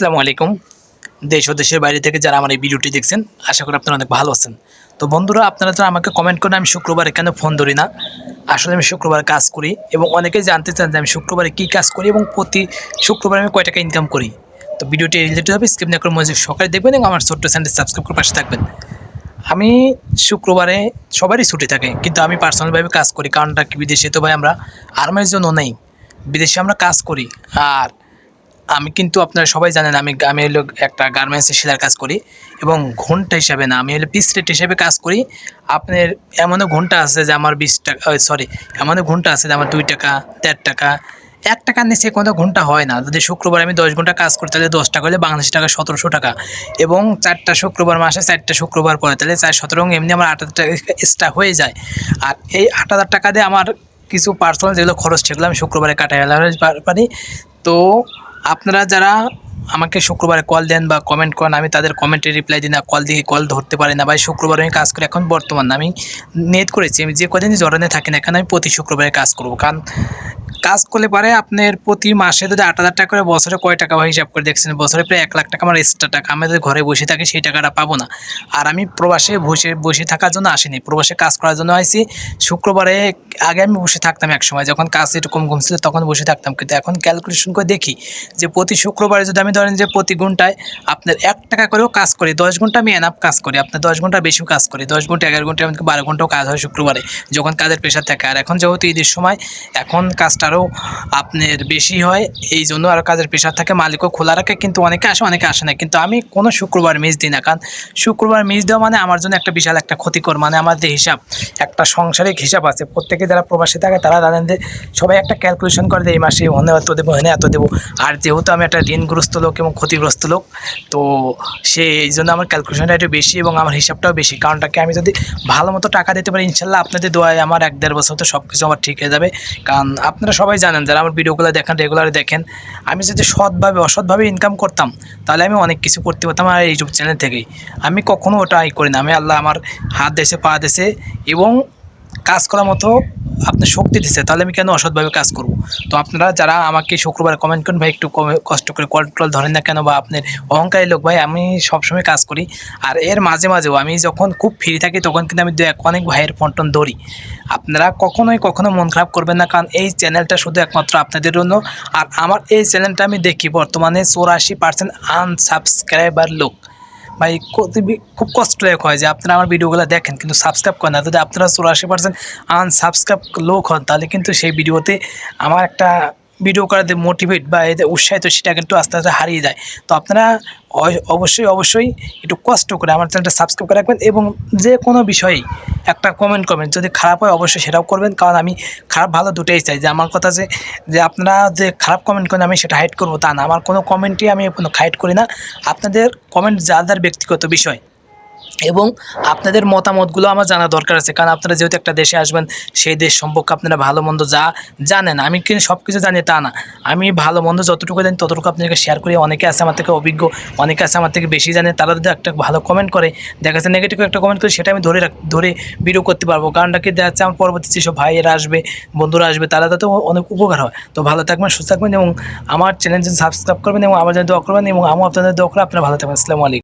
আসসালামু আলাইকুম। দেশ ও দেশের বাইরে থেকে যারা আমার এই ভিডিওটি দেখছেন, আশা করি আপনারা অনেক ভালো আছেন। তো বন্ধুরা, আপনারা তো আমাকে কমেন্ট করেন, আমি শুক্রবারে কেন ফোন ধরি না? আসলে আমি শুক্রবার কাজ করি এবং অনেকেই জানতে চান যে আমি শুক্রবারে কী কাজ করি এবং প্রতি শুক্রবারে আমি কয় টাকা ইনকাম করি। তো ভিডিওটি রিলেটেড হবে স্ক্রিপ না করে মজা সকালে দেখবেন এবং আমার ছোট্ট চ্যানেল সাবস্ক্রাইব করে পাশে থাকবেন। আমি শুক্রবারে সবারই ছুটি থাকে, কিন্তু আমি পার্সোনালভাবে কাজ করি, কারণটা কি? বিদেশে তো ভাই আমরা আরামের জন্য নেই, বিদেশে আমরা কাজ করি। আর আমি কিন্তু আপনারা সবাই জানেন, আমি আমি হলো একটা গার্মেন্টসে সেলার কাজ করি এবং ঘণ্টা হিসাবে না, আমি হলো পিস রেট হিসাবে কাজ করি। আপনার এমনও ঘণ্টা আছে যে আমার বিশ টাকা সরি এমনও ঘণ্টা আছে যে আমার দুই টাকা, দেড় টাকা, এক টাকার নিচে কোনো ঘণ্টা হয় না। যদি শুক্রবার আমি দশ ঘণ্টা কাজ করি, তাহলে দশ টাকা হলে বাংলাদেশ টাকা সতেরোশো টাকা এবং চারটা শুক্রবার মাসে চারটা শুক্রবার পরে, তাহলে চার সতেরো, এমনি আমার আট হাজার টাকা এক্সট্রা হয়ে যায়। আর এই আট হাজার টাকা দিয়ে আমার কিছু পার্সোনাল যেগুলো খরচ, সেগুলো আমি শুক্রবারে কাটাই পারি। তো আপনারা যারা আমাকে শুক্রবারে কল দেন বা কমেন্ট করেন, আমি তাদের কমেন্টে রিপ্লাই দিই না কল দিয়ে কল ধরতে পারি না। ভাই, শুক্রবার আমি কাজ করি, এখন বর্তমান আমি নেট করেছি, আমি যে কদিন জরানে থাকি না, এখানে আমি প্রতি শুক্রবারে কাজ করব। কারণ কাজ করলে পারে আপনার প্রতি মাসে যদি আট হাজার টাকা করে, বছরে কয় টাকা হিসাব করে দেখছেন? বছরে প্রায় এক লাখ টাকা আমার এক্সট্রা টাকা। আমি যদি ঘরে বসে থাকি, সেই টাকাটা পাবো না। আর আমি প্রবাসে বসে বসে থাকার জন্য আসিনি। প্রবাসে কাজ করার জন্য আসি শুক্রবারে আগে আমি বসে থাকতাম এক সময়। যখন কাজ একটু কম তখন বসে থাকতাম। কিন্তু এখন ক্যালকুলেশন করে দেখি যে, প্রতি শুক্রবারে যদি আমি ধরেন যে, প্রতি ঘন্টায় আপনার এক টাকা করেও কাজ করি, দশ ঘণ্টা আমি এনাফ কাজ করি। আপনার দশ ঘণ্টা বেশিও কাজ করি। দশ ঘণ্টা, এগারো ঘণ্টা, এমনকি বারো ঘন্টাও কাজ হয় শুক্রবারে, যখন কাজের প্রেশার থাকে। আর এখন যেহেতু ঈদের সময়, এখন কাজটা আরও আপনার বেশি হয়। এই জন্য আরও কাজের প্রেশার থাকে, মালিকও খোলা রাখে, কিন্তু অনেকে আসে অনেকে আসে না। কিন্তু আমি কোনো শুক্রবার মিস দিই না, কারণ শুক্রবার মিস দেওয়া মানে আমার জন্য একটা বিশাল একটা ক্ষতিকর মানে আমার যে হিসাব, একটা সংসারিক হিসাব আছে। প্রত্যেকে যারা প্রবাসী থাকে, তারা জানেন যে সবাই একটা ক্যালকুলেশন করে যে এই মাসে হনে এত দেবো হেনে এত দেবো। আর যেহেতু আমি একটা ঋণগ্রস্ত লোক এবং ক্ষতিগ্রস্ত লোক, তো সেই জন্য আমার ক্যালকুলেশনটা একটু বেশি এবং আমার হিসাবটাও বেশি। কারণটাকে আমি যদি ভালো মতো টাকা দিতে পারি, ইনশাল্লাহ আপনাদের দোয়ায় আমার এক দেড় বছর তো সব কিছু আমার ঠিক হয়ে যাবে। কারণ আপনারা সবাই জানেন, যারা আমার ভিডিওগুলো দেখেন রেগুলার দেখেন, আমি যদি সৎভাবে, অসৎভাবে ইনকাম করতাম, তাহলে আমি অনেক কিছু করতে পারতাম আমার ইউটিউব চ্যানেল থেকেই। আমি কখনো ওটা আই করি না আমি আল্লাহ আমার হাত দেশে পা দেশে এবং কাজ করার মতো আপনার শক্তি দিচ্ছে তাহলে আমি কেন অসৎভাবে কাজ করব? তো আপনারা যারা আমাকে শুক্রবার কমেন্ট করেন, ভাই, একটু কষ্ট করে কল টল ধরেন না কেন, বা আপনার অহংকারী লোক, ভাই, আমি সবসময় কাজ করি। আর এর মাঝে মাঝেও আমি যখন খুব ফ্রি থাকি, তখন কিন্তু আমি অনেক ভাইয়ের ফোন টোন ধরি। আপনারা কখনোই কখনো মন খারাপ করবেন না, কারণ এই চ্যানেলটা শুধু একমাত্র আপনাদের জন্য। আর আমার এই চ্যানেলটা আমি দেখি বর্তমানে চৌরাশি পার্সেন্ট আনসাবস্ক্রাইবার লোক। ভাই খুব কষ্টদায়ক হয় যে আপনারা আমার ভিডিওগুলো দেখেন, কিন্তু সাবস্ক্রাইব করেন না। যদি আপনারা চৌরাশি পার্সেন্ট আনসাবস্ক্রাইব লোক হন, তাহলে কিন্তু সেই ভিডিওতে আমার একটা ভিডিও করাতে মোটিভেট বা এতে উৎসাহিত, সেটা কিন্তু আস্তে আস্তে হারিয়ে যায়। তো আপনারা অবশ্যই অবশ্যই একটু কষ্ট করে আমার চ্যানেলটা সাবস্ক্রাইব করে রাখবেন এবং যে কোনো বিষয়েই একটা কমেন্ট করবেন। যদি খারাপ হয়, অবশ্যই সেটাও করবেন। কারণ আমি খারাপ ভালো দুটোই চাই। যে আমার কথা যে যে আপনারা যে খারাপ কমেন্ট করেন, আমি সেটা হাইড করব তা না। আমার কোনো কমেন্টই আমি কোনো হাইড করি না। আপনাদের কমেন্ট যাদের ব্যক্তিগত বিষয়। এবং আপনাদের মতামতগুলো আমার জানা দরকার আছে। কারণ আপনারা যেহেতু একটা দেশে আসবেন, সেই দেশ সম্পর্কে আপনারা ভালো মন্দ যা জানেন, আমি কিন্তু সব কিছু জানি তা না। আমি ভালো মন্দ যতটুকু জানি ততটুকু আপনাদেরকে শেয়ার করি। অনেকে আছে আমার থেকে অভিজ্ঞ, অনেকে আছে আমার থেকে বেশি জানে, তারা যদি একটা ভালো কমেন্ট করে, দেখা যাচ্ছে নেগেটিভ একটা কমেন্ট করে, সেটা আমি ধরে রাখ, ধরে ভিডিও করতে পারব। কারণটা কি? দেখা যাচ্ছে আমার পরবর্তী যেসব ভাইয়েরা আসবে, বন্ধুরা আসবে, তারা তাতে অনেক উপকার হয়। তো ভালো থাকবেন, সুস্থ থাকবেন এবং আমার চ্যানেল সাবস্ক্রাইব করবেন এবং আমার জন্য দোয়া করবেন এবং আমি আপনাদের দোয়া করে আপনারা ভালো থাকবেন। আসসালামু আলাইকুম।